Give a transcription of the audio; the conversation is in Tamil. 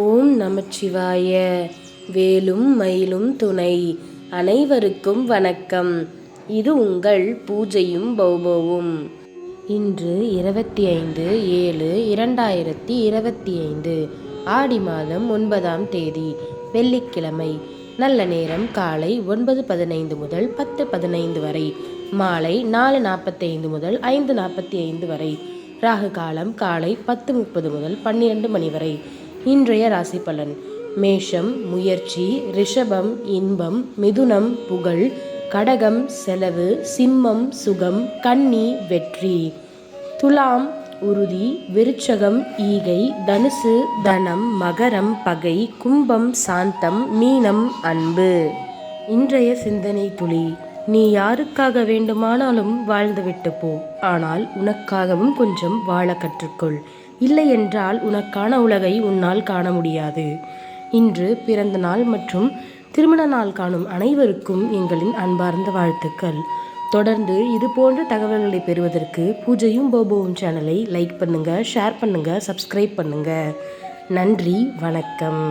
ஓம் நமச்சிவாய. வேலும் மயிலும் துணை. அனைவருக்கும் வணக்கம். இது உங்கள் பூஜையும் பௌபவும். இன்று இருபத்தி ஐந்து ஏழு இரண்டாயிரத்தி இருபத்தி ஐந்து ஆடி மாதம் ஒன்பதாம் தேதி வெள்ளிக்கிழமை. நல்ல நேரம் காலை ஒன்பது பதினைந்து முதல் பத்து பதினைந்து வரை மாலை நாலு நாற்பத்தைந்து முதல் ஐந்து நாற்பத்தி ஐந்து வரை ராகு காலம் காலை பத்து முப்பது முதல் பன்னிரண்டு மணி வரை. இன்றைய ராசி பலன். மேஷம் முயற்சி ரிஷபம் இன்பம் மிதுனம் புகழ் கடகம் செலவு சிம்மம் சுகம் கன்னி வெற்றி. துலாம் உறுதி விருச்சகம் ஈகை தனுசு தனம் மகரம் பகை கும்பம் சாந்தம் மீனம் அன்பு. இன்றைய சிந்தனை துளி. நீ யாருக்காக வேண்டுமானாலும் வாழ்ந்துவிட்டு போ. ஆனால் உனக்காகவும் கொஞ்சம் வாழ கற்றுக்கொள். இல்லையென்றால் உனக்கான உலகை உன்னால் காண முடியாது. இன்று பிறந்த நாள் மற்றும் திருமண நாள் காணும் அனைவருக்கும் எங்களின் அன்பார்ந்த வாழ்த்துக்கள். தொடர்ந்து இது போன்ற தகவல்களை பெறுவதற்கு பூஜையும் போபோவும் சேனலை லைக் பண்ணுங்கள் ஷேர் பண்ணுங்கள் சப்ஸ்கிரைப் பண்ணுங்கள் நன்றி வணக்கம்.